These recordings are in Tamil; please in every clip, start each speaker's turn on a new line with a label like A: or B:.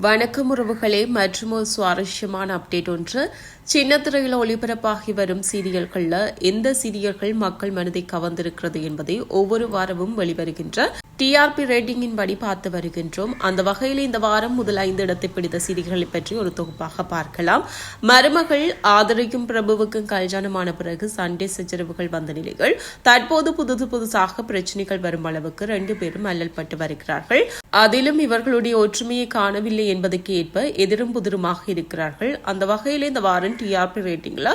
A: வணக்கம் உறவுகளே. மற்றும் ஒரு சுவாரஸ்யமான அப்டேட் ஒன்று. சின்னத்திரையில் ஒளிபரப்பாகி வரும் சீரியல்களில் எந்த சீரியல்கள் மக்கள் மனதை கவர்ந்திருக்கிறது என்பதை ஒவ்வொரு வாரமும் வெளிவருகின்ற டிஆர்பி ரேட்டிங்கின் படி பார்த்து வருகின்றோம். அந்த வகையில் இந்த வாரம் முதல் ஐந்து இடத்தை பிடித்த சீரியல்களை பற்றி ஒரு தொகுப்பாக பார்க்கலாம். மருமகள் ஆதரிக்கும் பிரபுவுக்கும் கல்யாணமான பிறகு சண்டே சச்சரவுகள் வந்த நிலைகள் தற்போது புதுசு புதுசாக பிரச்சனைகள் வரும் அளவுக்கு ரெண்டு பேரும் அல்லல் பட்டு வருகிறார்கள். அதிலும் இவர்களுடைய ஒற்றுமையை காணவில்லை என்பதற்கு ஏற்ப எதிரும் புதிருமாக இருக்கிறார்கள். அந்த வகையில் இந்த வாரம் டிஆர்பி ரேட்டிங்ல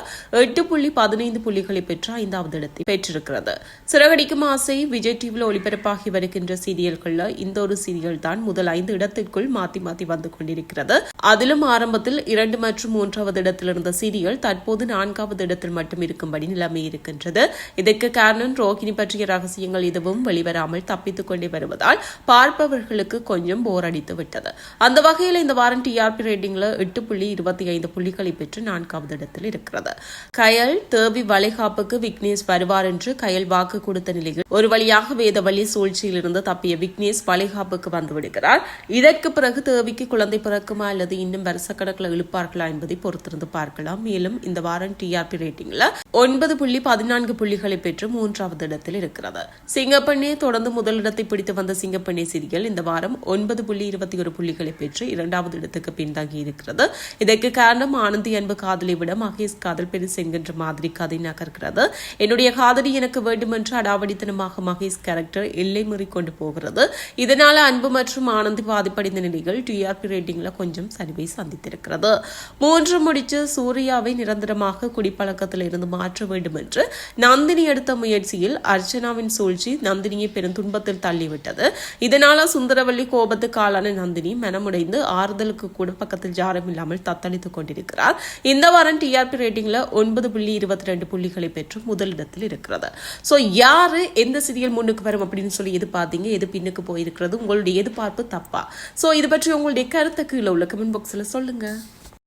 A: எட்டு புள்ளி பதினைந்து புள்ளிகளை பெற்று ஐந்தாவது இடத்தை பெற்றிருக்கிறது. சிறகடிக்கும் ஆசை விஜய் டிவியில் ஒளிபரப்பாகி வருகின்ற சீரியல்கள்ல இந்த ஒரு சீரியல் தான் முதல் ஐந்து இடத்திற்குள் மாத்தி மாத்தி வந்து கொண்டிருக்கிறது. அதிலும் ஆரம்பத்தில் இரண்டு மற்றும் மூன்றாவது இடத்தில் இருந்த சீரியல் தற்போது நான்காவது இடத்தில் மட்டும் இருக்கும்படி நிலைமை இருக்கின்றது. இதற்கு காரணம் ரோகிணி பற்றிய ரகசியங்கள் எதுவும் வெளிவராமல் தப்பித்துக் கொண்டே வருவதால் பார்ப்பவர்களுக்கு கொஞ்சம் போர் அடித்து விட்டது அந்த வகையில் இந்த வாரம் டிஆர்பி ரேட்டிங்ல எட்டு புள்ளி இருபத்தி ஐந்து புள்ளிகளை பெற்று நான்கு நான்காவது இடத்தில் இருக்கிறது. கயல் தேவி வளைகாப்புக்கு விக்னேஷ் வருவார் என்று கயல் வாக்கு கொடுத்த நிலையில் ஒரு வழியாக வேதவழி சூழ்ச்சியிலிருந்து தப்பிய விக்னேஷ் வளைகாப்புக்கு வந்து விடுகிறார். இதற்கு பிறகு தேவிக்கு குழந்தை பிறக்குமா அல்லது இன்னும் வருஷக்கணக்கில் இழுப்பார்களா என்பதை பொறுத்திருந்து பார்க்கலாம். மேலும் இந்த வாரம் டிஆர்பி ரேட்டிங்ல ஒன்பது புள்ளி பதினான்கு புள்ளிகளை பெற்று மூன்றாவது இடத்தில் இருக்கிறது. சிங்கப்பண்ணே தொடர்ந்து முதலிடத்தை பிடித்து வந்த சிங்கப்பண்ணே சீரியல் இந்த வாரம் ஒன்பது புள்ளி இருபத்தி ஒரு புள்ளிகளை பெற்று இரண்டாவது இடத்துக்கு பின்தங்கி இருக்கிறது இதற்கு காரணம் ஆனந்தி அன்பு காதல் விட மகேஷ் காதல் பெருசு என்கின்ற மாதிரி கதை நகர்கிறது. என்னுடைய காதலி எனக்கு வேண்டுமென்று அடாவடித்தனமாக மகேஷ் கேரக்டர் எல்லை மீறி கொண்டு போகிறது. இதனால அன்பு மற்றும் ஆனந்தி பாதிப்படைந்த நிலைகள் டிஆர்பி ரேட்டிங்ல கொஞ்சம் சரிவை சந்தித்திருக்கிறது. மூன்று முடிச்சு சூர்யாவை நிரந்தரமாக குடிப்பழக்கத்தில் இருந்து மாற்ற வேண்டும் என்று நந்தினி எடுத்த முயற்சியில் அர்ச்சனாவின் சூழ்ச்சி நந்தினியை பெரும் துன்பத்தில் தள்ளிவிட்டது. இதனால சுந்தரவல்லி கோபத்துக்கு ஆளான நந்தினி மனமுடைந்து ஆறுதலுக்கு கூட பக்கத்தில் ஜாரம் இல்லாமல் தத்தளித்துக் கொண்டிருக்கிறார். இந்த வாரம் டிஆர்பி ரேட்டிங்கில் ஒன்பது புள்ளி இருபத்தி ரெண்டு புள்ளிகளை பெற்று முதலிடத்தில் இருக்கிறது. ஸோ யாரு எந்த சீரியல் முன்னுக்கு வரும் அப்படின்னு சொல்லி எதிர்பார்த்தீங்க? எது பின்னுக்கு போயிருக்கிறது? உங்களுடைய எதிர்பார்ப்பு தப்பா? ஸோ இது பற்றி உங்களுடைய கருத்தை கீழே உள்ள கமெண்ட் பாக்ஸில் சொல்லுங்கள்